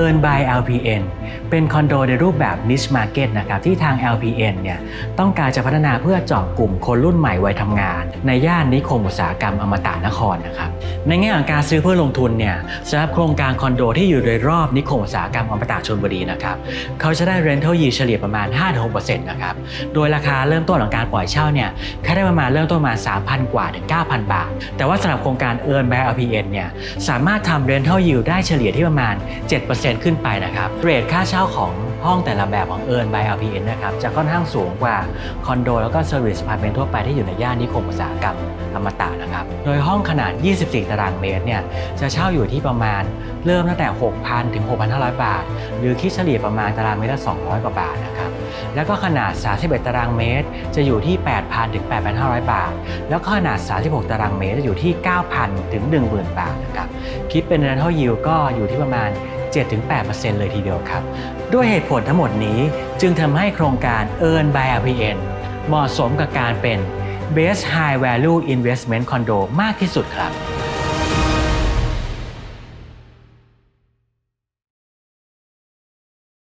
Earn by LPN เป็นคอนโดในรูปแบบ niche market นะครับที่ทาง LPN เนี่ยต้องการจะพัฒนาเพื่อเจาะกลุ่มคนรุ่นใหม่วัยทำงาน ในย่านนิคมอุตสาหกรรมอมตะนครนะครับ ในแง่ของการซื้อเพื่อลงทุนเนี่ยสำหรับโครงการคอนโดที่อยู่โดยรอบนิคมอุตสาหกรรมอมตะชลบุรีนะครับเขาจะได้ rental yield เฉลี่ยประมาณ 5-6%นะครับโดยราคาเริ่มต้นของการปล่อยเช่าเนี่ยแค่ได้ประมาณเริ่มต้นมา 3,000 กว่าถึง 9,000 บาท แต่ว่าสำหรับโครงการ Earn by LPN เนี่ยสามารถทำ rental yield ได้เฉลี่ยที่ประมาณ 7%ขึ้นไปนะครับเรทค่าเช่าของห้องแต่ละแบบของ Earn by LPN นะครับจะค่อนข้างสูงกว่าคอนโดแล้วก็ Service Apartment ทั่วไปที่อยู่ในย่านนิคมอุตสาหกรรมอมตะนะครับ โดยห้องขนาด 24 ตารางเมตรเนี่ยจะเช่าอยู่ที่ประมาณเริ่มตั้งแต่ 6,000 ถึง 6,500 บาท หรือคิดเฉลี่ยประมาณตารางเมตรละ 200 กว่าบาทนะครับ แล้วก็ขนาด 31 ตารางเมตร จะอยู่ที่ 8,000 ถึง 8,500 บาท แล้วก็ขนาด 36 ตารางเมตรจะอยู่ที่ 9,000 ถึง 10,000 บาทนะครับ คิดเป็น rental yield ก็อยู่ที่ประมาณ 7-8%เลยทีเดียวครับ ด้วยเหตุผลทั้งหมดนี้จึงทำให้โครงการ Earn by RPN เหมาะสมกับการเป็น Best High Value Investment Condo มากที่สุดครับ